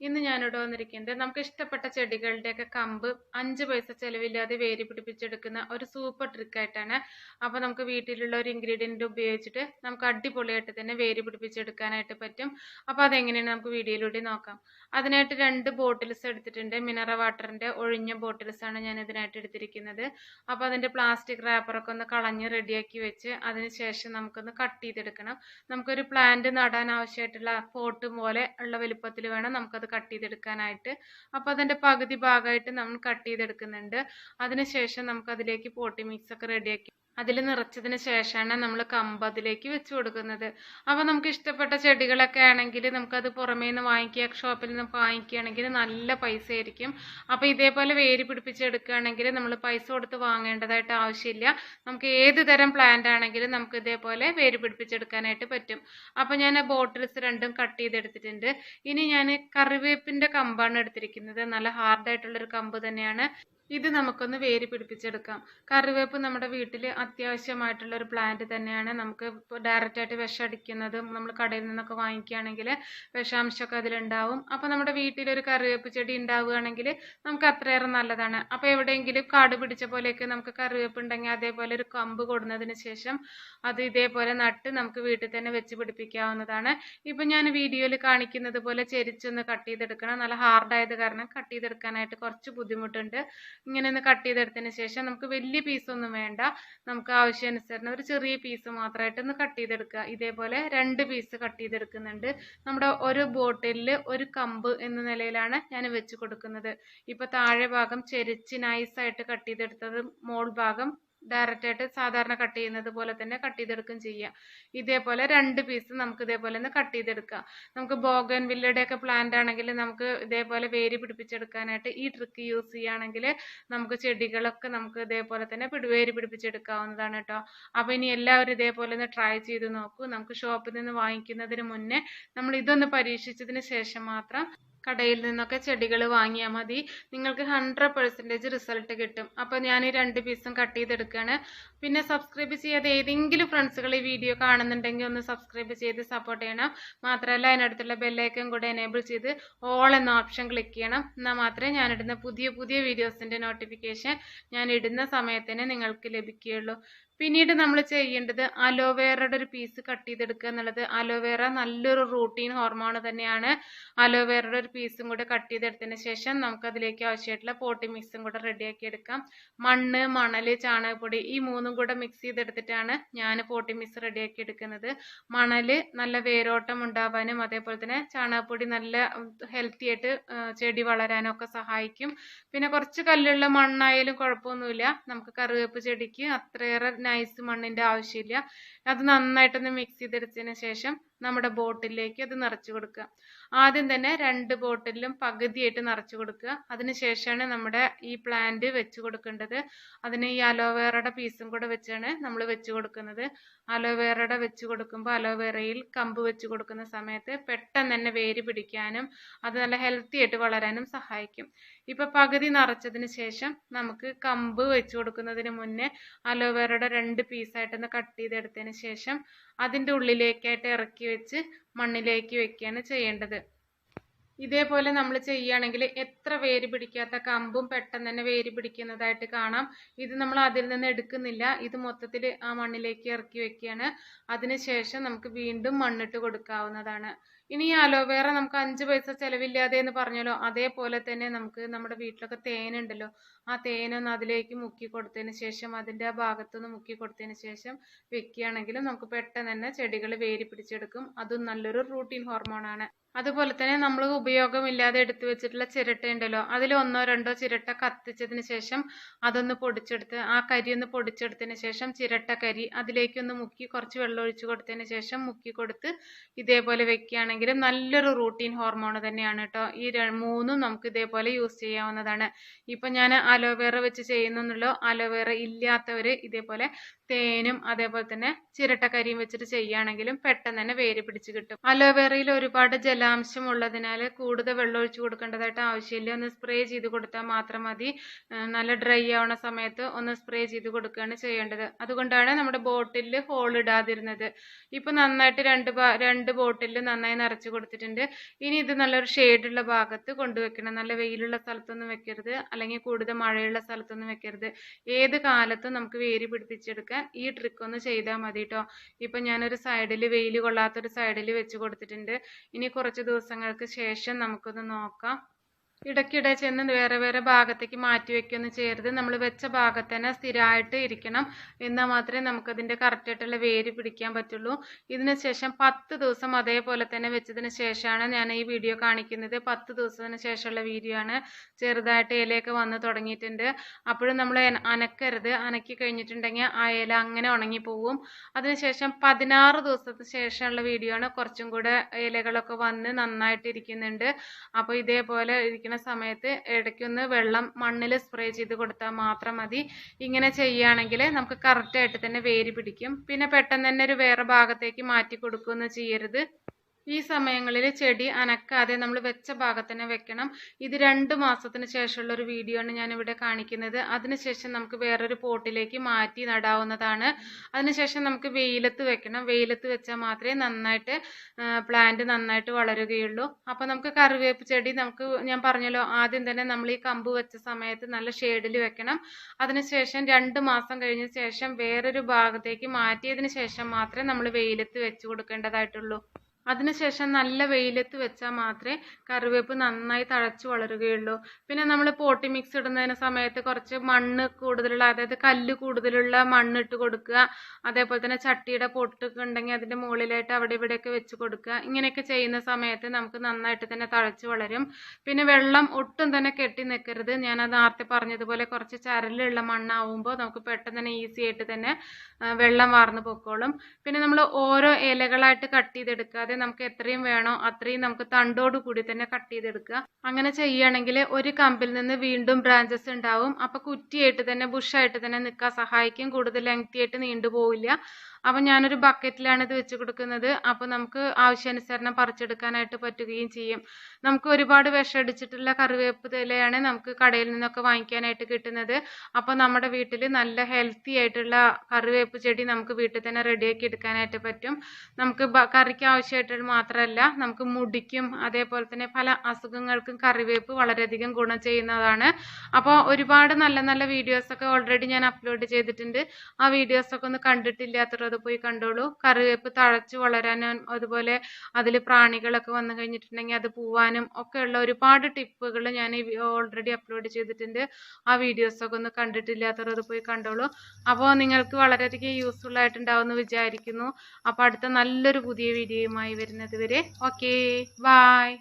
ഇന്ന് ഞാൻ ഞാനിവിടെ വന്നിരിക്കുന്നത് നമുക്ക് ഇഷ്ടപ്പെട്ട ചെടികളുടെയൊക്കെ കമ്പ് അഞ്ച് പൈസ ചെലവില്ലാതെ വേര് പിടിപ്പിച്ചെടുക്കുന്ന ഒരു സൂപ്പർ ട്രിക്കായിട്ടാണ് അപ്പോൾ നമുക്ക് വീട്ടിലുള്ള ഒരു ഇൻഗ്രീഡിയന്റ് ഉപയോഗിച്ചിട്ട് നമുക്ക് അടിപൊളിയായിട്ട് തന്നെ വേര് പിടിപ്പിച്ചെടുക്കാനായിട്ട് പറ്റും. അപ്പോൾ അതെങ്ങനെയാണ് നമുക്ക് വീഡിയോയിലൂടെ നോക്കാം. അതിനായിട്ട് രണ്ട് ബോട്ടിൽസ് എടുത്തിട്ടുണ്ട്. മിനറൽ വാട്ടറിന്റെ ഒഴിഞ്ഞ ബോട്ടിൽസ് ആണ് ഞാൻ ഇതിനായിട്ട് എടുത്തിരിക്കുന്നത്. അപ്പോൾ അതിന്റെ പ്ലാസ്റ്റിക് റാപ്പറൊക്കെ ഒന്ന് കളഞ്ഞ് റെഡിയാക്കി വെച്ച് അതിനുശേഷം നമുക്കൊന്ന് കട്ട് ചെയ്തെടുക്കണം. നമുക്കൊരു പ്ലാന്റ് നടാൻ ആവശ്യമായിട്ടുള്ള പോട്ട് പോലെ ഉള്ള വലുപ്പത്തിൽ വേണം നമുക്കത് കട്ട് ചെയ്തെടുക്കാനായിട്ട്. അപ്പോൾ അതിന്റെ പകുതി ഭാഗമായിട്ട് നമ്മൾ കട്ട് ചെയ്തെടുക്കുന്നുണ്ട്. അതിനുശേഷം നമുക്ക് അതിലേക്ക് പോട്ടി മിക്സ് ഒക്കെ റെഡിയാക്കി അതിൽ നിറച്ചതിന് ശേഷമാണ് നമ്മൾ കമ്പ് അതിലേക്ക് വെച്ച് കൊടുക്കുന്നത്. അപ്പോൾ നമുക്ക് ഇഷ്ടപ്പെട്ട ചെടികളൊക്കെ ആണെങ്കിൽ നമുക്കത് പുറമേ നിന്ന് വാങ്ങിക്കുക ഷോപ്പിൽ നിന്ന് വാങ്ങിക്കുകയാണെങ്കിൽ നല്ല പൈസ ആയിരിക്കും അപ്പോൾ ഇതേപോലെ വേര് പിടിപ്പിച്ചെടുക്കുകയാണെങ്കിൽ നമ്മൾ പൈസ കൊടുത്ത് വാങ്ങേണ്ടതായിട്ട് ആവശ്യമില്ല. നമുക്ക് ഏത് തരം പ്ലാന്റ് ആണെങ്കിലും നമുക്ക് ഇതേപോലെ വേര് പിടിപ്പിച്ചെടുക്കാനായിട്ട് പറ്റും. അപ്പോൾ ഞാൻ ബോട്ടിൽസ് രണ്ടും കട്ട് ചെയ്തെടുത്തിട്ടുണ്ട്. ഇനി ഞാൻ കറിവേപ്പിന്റെ കമ്പാണ് എടുത്തിരിക്കുന്നത്. നല്ല ഹാർഡായിട്ടുള്ളൊരു കമ്പ് തന്നെയാണ്. ഇത് നമുക്കൊന്ന് വേര് പിടിപ്പിച്ചെടുക്കാം. കറിവേപ്പ് നമ്മുടെ വീട്ടിൽ അത്യാവശ്യമായിട്ടുള്ള ഒരു പ്ലാന്റ് തന്നെയാണ്. നമുക്ക് ഡയറക്റ്റായിട്ട് വിഷം അടിക്കുന്നതും നമ്മൾ കടയിൽ നിന്നൊക്കെ വാങ്ങിക്കുകയാണെങ്കിൽ വിഷാംശമൊക്കെ അതിലുണ്ടാവും. അപ്പോൾ നമ്മുടെ വീട്ടിലൊരു കറിവേപ്പ് ചെടി ഉണ്ടാവുകയാണെങ്കിൽ നമുക്ക് അത്രയേറെ നല്ലതാണ്. അപ്പോൾ എവിടെയെങ്കിലും കാട് പിടിച്ച പോലെയൊക്കെ നമുക്ക് കറിവേപ്പ് ഉണ്ടെങ്കിൽ അതേപോലെ ഒരു കമ്പ് കൊടുന്നതിന് ശേഷം അത് ഇതേപോലെ നട്ട് നമുക്ക് വീട്ടിൽ തന്നെ വെച്ച് പിടിപ്പിക്കാവുന്നതാണ്. ഇപ്പം ഞാൻ വീഡിയോയിൽ കാണിക്കുന്നത് പോലെ ചെരിച്ചൊന്ന് കട്ട് ചെയ്തെടുക്കണം. നല്ല ഹാർഡായത് കാരണം കട്ട് ചെയ്തെടുക്കാനായിട്ട് കുറച്ച് ബുദ്ധിമുട്ടുണ്ട്. ഇങ്ങനെ ഒന്ന് കട്ട് ചെയ്തെടുത്തതിന് ശേഷം നമുക്ക് വലിയ പീസൊന്നും വേണ്ട. നമുക്ക് ആവശ്യാനുസരണം ഒരു ചെറിയ പീസ് മാത്രമായിട്ട് ഒന്ന് കട്ട് ചെയ്തെടുക്കുക. ഇതേപോലെ രണ്ട് പീസ് കട്ട് ചെയ്തെടുക്കുന്നുണ്ട്. നമ്മുടെ ഒരു ബോട്ടിലിൽ ഒരു കമ്പ് എന്ന നിലയിലാണ് ഞാൻ വെച്ച് കൊടുക്കുന്നത്. ഇപ്പോൾ താഴെ ഭാഗം ചെരിച്ച് നൈസായിട്ട് കട്ട് ചെയ്തെടുത്തത്. മോൾ ഭാഗം ഡയറക്റ്റ് ആയിട്ട് സാധാരണ കട്ട് ചെയ്യുന്നത് പോലെ തന്നെ കട്ട് ചെയ്തെടുക്കുകയും ചെയ്യാം. ഇതേപോലെ രണ്ട് പീസ് നമുക്ക് ഇതേപോലെ ഒന്ന് കട്ട് ചെയ്തെടുക്കാം. നമുക്ക് ബോഗൻ വില്ലയുടെ ഒക്കെ പ്ലാന്റ് ആണെങ്കിൽ നമുക്ക് ഇതേപോലെ വേര് പിടിപ്പിച്ചെടുക്കാനായിട്ട് ഈ ട്രിക്ക് യൂസ് ചെയ്യുകയാണെങ്കിൽ നമുക്ക് ചെടികളൊക്കെ നമുക്ക് ഇതേപോലെ തന്നെ വേര് പിടിപ്പിച്ചെടുക്കാവുന്നതാണ് കേട്ടോ അപ്പോൾ ഇനി എല്ലാവരും ഇതേപോലെ ഒന്ന് ട്രൈ ചെയ്ത് നോക്കൂ. നമുക്ക് ഷോപ്പിൽ നിന്ന് വാങ്ങിക്കുന്നതിന് മുന്നേ നമ്മൾ ഇതൊന്ന് പരീക്ഷിച്ചതിന് ശേഷം മാത്രം കടയിൽ നിന്നൊക്കെ ചെടികൾ വാങ്ങിയാൽ മതി. നിങ്ങൾക്ക് ഹൺഡ്രഡ് പെർസെന്റേജ് റിസൾട്ട് കിട്ടും. അപ്പോൾ ഞാൻ ഈ രണ്ട് പീസും കട്ട് ചെയ്തെടുക്കുകയാണ് പിന്നെ സബ്സ്ക്രൈബ് ചെയ്യാതെ ഏതെങ്കിലും ഫ്രണ്ട്സുകൾ ഈ വീഡിയോ കാണുന്നുണ്ടെങ്കിൽ ഒന്ന് സബ്സ്ക്രൈബ് ചെയ്ത് സപ്പോർട്ട് ചെയ്യണം. മാത്രമല്ല അതിനടുത്തുള്ള ബെല്ലൈക്കൻ കൂടെ എനേബിൾ ചെയ്ത് ഓൾ എന്ന ഓപ്ഷൻ ക്ലിക്ക് ചെയ്യണം. എന്നാൽ മാത്രമേ ഞാനിടുന്ന പുതിയ പുതിയ വീഡിയോസിന്റെ നോട്ടിഫിക്കേഷൻ ഞാൻ ഇടുന്ന സമയത്തിന് നിങ്ങൾക്ക് ലഭിക്കുകയുള്ളൂ. പിന്നീട് നമ്മൾ ചെയ്യേണ്ടത് അലോവേറയുടെ ഒരു പീസ് കട്ട് ചെയ്തെടുക്കുക എന്നുള്ളത്. അലോവേറ നല്ലൊരു റൂട്ടീൻ ഹോർമോൺ തന്നെയാണ്. അലോവേറയുടെ ഒരു പീസും കൂടെ കട്ട് ചെയ്തെടുത്തതിന് ശേഷം നമുക്ക് അതിലേക്ക് ആവശ്യമായിട്ടുള്ള പോട്ടി മിക്സും കൂടെ റെഡിയാക്കി എടുക്കാം. മണ്ണ് മണൽ ചാണകപ്പൊടി ഈ മൂന്നും കൂടെ മിക്സ് ചെയ്തെടുത്തിട്ടാണ് ഞാൻ പോട്ടി മിക്സ് റെഡിയാക്കി എടുക്കുന്നത്. മണൽ നല്ല വേരോട്ടം ഉണ്ടാവാനും അതേപോലെ തന്നെ ചാണകപ്പൊടി നല്ല ഹെൽത്തി ആയിട്ട് ചെടി വളരാനും ഒക്കെ സഹായിക്കും. പിന്നെ കുറച്ച് കല്ലുള്ള മണ്ണായാലും കുഴപ്പമൊന്നുമില്ല. നമുക്ക് കറിവേപ്പ് ചെടിക്ക് അത്രയേറെ നൈസ് മണ്ണിന്റെ ആവശ്യമില്ല. അത് നന്നായിട്ടൊന്ന് മിക്സ് ചെയ്തെടുത്തതിന് ശേഷം നമ്മുടെ ബോട്ടിലേക്ക് അത് നിറച്ചു കൊടുക്കുക. ആദ്യം തന്നെ രണ്ട് ബോട്ടിലും പകുതിയായിട്ട് നിറച്ചു കൊടുക്കുക. അതിനുശേഷമാണ് നമ്മുടെ ഈ പ്ലാന്റ് വെച്ച് കൊടുക്കേണ്ടത്. അതിന് ഈ അലോവേറയുടെ പീസും കൂടെ വെച്ചാണ് നമ്മൾ വെച്ച് കൊടുക്കുന്നത്. അലോവേറയുടെ വെച്ച് കൊടുക്കുമ്പോൾ അലോവേറയിൽ കമ്പ് വെച്ച് കൊടുക്കുന്ന സമയത്ത് പെട്ടെന്ന് തന്നെ വേര് പിടിക്കാനും അത് നല്ല ഹെൽത്തി ആയിട്ട് വളരാനും സഹായിക്കും. ഇപ്പൊ പകുതി നിറച്ചതിന് ശേഷം നമുക്ക് കമ്പ് വെച്ച് കൊടുക്കുന്നതിന് മുന്നേ അലോവേറയുടെ രണ്ട് പീസായിട്ടൊന്ന് കട്ട് ചെയ്തെടുത്തതിന് ശേഷം അതിന്റെ ഉള്ളിലേക്കായിട്ട് ഇറക്കി വെച്ച് മണ്ണിലേക്ക് വെക്കുകയാണ് ചെയ്യേണ്ടത്. ഇതേപോലെ നമ്മൾ ചെയ്യുകയാണെങ്കിൽ എത്ര വേര് പിടിക്കാത്ത കമ്പും പെട്ടെന്ന് തന്നെ വേര് പിടിക്കുന്നതായിട്ട് കാണാം. ഇത് നമ്മൾ അതിൽ നിന്ന് എടുക്കുന്നില്ല. ഇത് മൊത്തത്തിൽ ആ മണ്ണിലേക്ക് ഇറക്കി വെക്കുകയാണ്. അതിനുശേഷം നമുക്ക് വീണ്ടും മണ്ണിട്ട് കൊടുക്കാവുന്നതാണ്. ഇനി അലോവേറ നമുക്ക് അഞ്ച് പൈസ ചിലവില്ലാതെ എന്ന് പറഞ്ഞല്ലോ അതേപോലെ തന്നെ നമുക്ക് നമ്മുടെ വീട്ടിലൊക്കെ തേനുണ്ടല്ലോ ആ തേനൊന്ന് അതിലേക്ക് മുക്കി കൊടുത്തതിന് ശേഷം അതിന്റെ ആ ഭാഗത്തുനിന്ന് മുക്കി കൊടുത്തതിന് ശേഷം വെക്കുകയാണെങ്കിലും നമുക്ക് പെട്ടെന്ന് തന്നെ ചെടികൾ വേര് പിടിച്ചെടുക്കും അതും നല്ലൊരു റൂട്ടീൻ ഹോർമോണാണ് അതുപോലെ തന്നെ നമ്മൾ ഉപയോഗമില്ലാതെ എടുത്തു വെച്ചിട്ടുള്ള ചിരട്ട ഉണ്ടല്ലോ അതിൽ ഒന്നോ രണ്ടോ ചിരട്ട കത്തിച്ചതിന് ശേഷം അതൊന്ന് പൊടിച്ചെടുത്ത് ആ കരി ഒന്ന് പൊടിച്ചെടുത്തതിന് ശേഷം ചിരട്ട കരി അതിലേക്കൊന്ന് മുക്കി കുറച്ച് വെള്ളം ഒഴിച്ചു കൊടുത്തതിന് ശേഷം മുക്കി കൊടുത്ത് ഇതേപോലെ വെക്കുകയാണെങ്കിൽ നല്ലൊരു റൂട്ടീൻ ഹോർമോൺ തന്നെയാണ് കേട്ടോ. ഈ മൂന്നും നമുക്ക് ഇതേപോലെ യൂസ് ചെയ്യാവുന്നതാണ്. ഇപ്പം ഞാൻ അലോവേറ വെച്ച് ചെയ്യുന്നുള്ളൂ അലോവേറ ഇല്ലാത്തവർ ഇതേപോലെ തേനും അതേപോലെ തന്നെ ചിരട്ടക്കരിയും വെച്ചിട്ട് ചെയ്യുകയാണെങ്കിലും പെട്ടെന്ന് തന്നെ വേര് പിടിച്ച് കിട്ടും. അലോവേറയിൽ ഒരുപാട് ജല ജലാംശം ഉള്ളതിനാൽ കൂടുതൽ വെള്ളം ഒഴിച്ചു കൊടുക്കേണ്ടതായിട്ട് ആവശ്യമില്ല. ഒന്ന് സ്പ്രേ ചെയ്ത് കൊടുത്താൽ മാത്രം മതി. നല്ല ഡ്രൈ ആവണ സമയത്ത് ഒന്ന് സ്പ്രേ ചെയ്ത് കൊടുക്കുകയാണ് ചെയ്യേണ്ടത്. അതുകൊണ്ടാണ് നമ്മുടെ ബോട്ടിലിൽ ഹോൾ ഇടാതിരുന്നത്. ഇപ്പൊ നന്നായിട്ട് രണ്ട് രണ്ട് ബോട്ടിൽ നന്നായി നിറച്ച് കൊടുത്തിട്ടുണ്ട്. ഇനി ഇത് നല്ലൊരു ഷെയ്ഡുള്ള ഭാഗത്ത് കൊണ്ടുവെക്കണം നല്ല വെയിലുള്ള സ്ഥലത്തൊന്നും വെക്കരുത്. അല്ലെങ്കിൽ കൂടുതൽ മഴയുള്ള സ്ഥലത്തൊന്നും വെക്കരുത്. ഏത് കാലത്തും നമുക്ക് വേര് പിടിപ്പിച്ചെടുക്കാൻ ഈ ട്രിക്ക് ഒന്ന് ചെയ്താൽ മതി കേട്ടോ ഇപ്പൊ ഞാനൊരു സൈഡിൽ വെയിൽ കൊള്ളാത്തൊരു സൈഡിൽ വെച്ച് കൊടുത്തിട്ടുണ്ട്. ഇനി കുറച്ച് ദിവസങ്ങൾക്ക് ശേഷം നമുക്കൊന്ന് നോക്കാം. ഇടയ്ക്കിടെ ചെന്ന് വേറെ വേറെ ഭാഗത്തേക്ക് മാറ്റി വെക്കുകയൊന്നും ചെയ്യരുത്. നമ്മൾ വെച്ച ഭാഗത്ത് തന്നെ സ്ഥിരമായിട്ട് ഇരിക്കണം. എന്നാൽ മാത്രമേ നമുക്കതിന്റെ കറക്റ്റായിട്ടുള്ള വേര് പിടിക്കാൻ പറ്റുള്ളൂ. ഇതിന് ശേഷം പത്ത് ദിവസം അതേപോലെ തന്നെ വെച്ചതിന് ശേഷമാണ് ഞാൻ ഈ വീഡിയോ കാണിക്കുന്നത്. പത്ത് ദിവസത്തിന് ശേഷമുള്ള വീഡിയോ ആണ്. ചെറുതായിട്ട് ഇലയൊക്കെ വന്ന് തുടങ്ങിയിട്ടുണ്ട്. അപ്പോഴും നമ്മൾ അനക്കരുത്. അനക്കി കഴിഞ്ഞിട്ടുണ്ടെങ്കിൽ ആ ഇല അങ്ങനെ ഉണങ്ങി പോവും. അതിനുശേഷം പതിനാറ് ദിവസത്തിന് ശേഷമുള്ള വീഡിയോ ആണ്. കുറച്ചും കൂടെ ഇലകളൊക്കെ വന്ന് നന്നായിട്ട് ഇരിക്കുന്നുണ്ട്. അപ്പോൾ ഇതേപോലെ ഇരിക്കുന്ന സമയത്ത് ഇടയ്ക്കൊന്ന് വെള്ളം മണ്ണിൽ സ്പ്രേ ചെയ്ത് കൊടുത്താൽ മാത്രം മതി. ഇങ്ങനെ ചെയ്യുകയാണെങ്കിൽ നമുക്ക് കറക്റ്റായിട്ട് തന്നെ വേര് പിടിക്കും. പിന്നെ പെട്ടെന്ന് തന്നെ ഒരു വേറെ ഭാഗത്തേക്ക് മാറ്റി കൊടുക്കുകയൊന്നും ചെയ്യരുത്. ഈ സമയങ്ങളിൽ ചെടി അനക്കാതെ നമ്മൾ വെച്ച ഭാഗത്ത് തന്നെ വെക്കണം. ഇത് രണ്ട് മാസത്തിന് ശേഷമുള്ള ഒരു വീഡിയോ ആണ് ഞാൻ ഇവിടെ കാണിക്കുന്നത് അതിനുശേഷം നമുക്ക് വേറൊരു പോട്ടിലേക്ക് മാറ്റി നടാവുന്നതാണ്. അതിനുശേഷം നമുക്ക് വെയിലത്ത് വെക്കണം. വെയിലത്ത് വെച്ചാൽ മാത്രമേ നന്നായിട്ട് പ്ലാന്റ് നന്നായിട്ട് വളരുകയുള്ളൂ. അപ്പോൾ നമുക്ക് കറിവേപ്പ് ചെടി നമുക്ക് ഞാൻ പറഞ്ഞല്ലോ ആദ്യം തന്നെ നമ്മൾ ഈ കമ്പ് വെച്ച സമയത്ത് നല്ല ഷെയ്ഡിൽ വെക്കണം. അതിനുശേഷം രണ്ട് മാസം കഴിഞ്ഞ ശേഷം വേറൊരു ഭാഗത്തേക്ക് മാറ്റിയതിന് ശേഷം മാത്രമേ നമ്മൾ വെയിലത്ത് വെച്ച് കൊടുക്കേണ്ടതായിട്ടുള്ളൂ. അതിനുശേഷം നല്ല വെയിലത്ത് വെച്ചാൽ മാത്രമേ കറിവേപ്പ് നന്നായി തഴച്ചു വളരുകയുള്ളൂ. പിന്നെ നമ്മൾ പോട്ടി മിക്സ് ഇടുന്നതിന് സമയത്ത് കുറച്ച് മണ്ണ് കൂടുതലുള്ള അതായത് കല്ല് കൂടുതലുള്ള മണ്ണ് ഇട്ട് കൊടുക്കുക. അതേപോലെ തന്നെ ചട്ടിയുടെ പൊട്ടൊക്കെ ഉണ്ടെങ്കിൽ അതിന്റെ മുകളിലായിട്ട് അവിടെ ഇവിടെയൊക്കെ വെച്ച് കൊടുക്കുക. ഇങ്ങനെയൊക്കെ ചെയ്യുന്ന സമയത്ത് നമുക്ക് നന്നായിട്ട് തന്നെ തഴച്ചു വളരും. പിന്നെ വെള്ളം ഒട്ടും തന്നെ കെട്ടി നിൽക്കരുത് ഞാൻ അത് നേരത്തെ പറഞ്ഞതുപോലെ കുറച്ച് ചരലുള്ള മണ്ണാവുമ്പോൾ നമുക്ക് പെട്ടെന്ന് തന്നെ ഈസി ആയിട്ട് തന്നെ വെള്ളം വാർന്നു പൊക്കോളും. പിന്നെ നമ്മൾ ഓരോ ഇലകളായിട്ട് കട്ട് ചെയ്തെടുക്കാതെ നമുക്ക് എത്രയും വേണോ അത്രയും നമുക്ക് തണ്ടോട് കൂടി തന്നെ കട്ട് ചെയ്തെടുക്കുക. അങ്ങനെ ചെയ്യുകയാണെങ്കിൽ ഒരു കമ്പിൽ നിന്ന് വീണ്ടും ബ്രാഞ്ചസ് ഉണ്ടാവും. അപ്പൊ കുറ്റിയായിട്ട് തന്നെ ബുഷായിട്ട് തന്നെ നിൽക്കാൻ സഹായിക്കും. കൂടുതൽ ലെങ്തി ആയിട്ട് നീണ്ടു പോവില്ല. അപ്പം ഞാനൊരു ബക്കറ്റിലാണ് ഇത് വെച്ച് കൊടുക്കുന്നത്. അപ്പോൾ നമുക്ക് ആവശ്യാനുസരണം പറിച്ചെടുക്കാനായിട്ട് പറ്റുകയും ചെയ്യും. നമുക്ക് ഒരുപാട് വിഷമടിച്ചിട്ടുള്ള കറിവേപ്പ് ഇലയാണ് നമുക്ക് കടയിൽ നിന്നൊക്കെ വാങ്ങിക്കാനായിട്ട് കിട്ടുന്നത്. അപ്പോൾ നമ്മുടെ വീട്ടിൽ നല്ല ഹെൽത്തി ആയിട്ടുള്ള കറിവേപ്പ് ചെടി നമുക്ക് വീട്ടിൽ തന്നെ റെഡിയാക്കി എടുക്കാനായിട്ട് പറ്റും. നമുക്ക് കറിക്ക് ആവശ്യമായിട്ടുള്ള മാത്രമല്ല നമുക്ക് മുടിക്കും അതേപോലെ തന്നെ പല അസുഖങ്ങൾക്കും കറിവേപ്പ് വളരെയധികം ഗുണം ചെയ്യുന്നതാണ്. അപ്പോൾ ഒരുപാട് നല്ല നല്ല വീഡിയോസ് ഒക്കെ ഓൾറെഡി ഞാൻ അപ്ലോഡ് ചെയ്തിട്ടുണ്ട്. ആ വീഡിയോസ് ഒക്കെ ഒന്ന് കണ്ടിട്ടില്ലാത്തവർ അത് പോയി കണ്ടോളൂ. കറിവേപ്പ് തഴച്ചു വളരാനും അതുപോലെ അതിൽ പ്രാണികളൊക്കെ വന്നു കഴിഞ്ഞിട്ടുണ്ടെങ്കിൽ അത് പോവാനും ഒക്കെയുള്ള ഒരുപാട് ടിപ്പുകൾ ഞാൻ ഓൾറെഡി അപ്ലോഡ് ചെയ്തിട്ടുണ്ട്. ആ വീഡിയോസ് ഒക്കെ ഒന്ന് കണ്ടിട്ടില്ലാത്തവർ അത് പോയി കണ്ടോളൂ. അപ്പോൾ നിങ്ങൾക്ക് വളരെയധികം യൂസ്ഫുൾ ആയിട്ടുണ്ടാവുമെന്ന് വിചാരിക്കുന്നു. അപ്പോൾ അടുത്ത നല്ലൊരു പുതിയ വീഡിയോയുമായി വരുന്നത് വരെ. Okay bye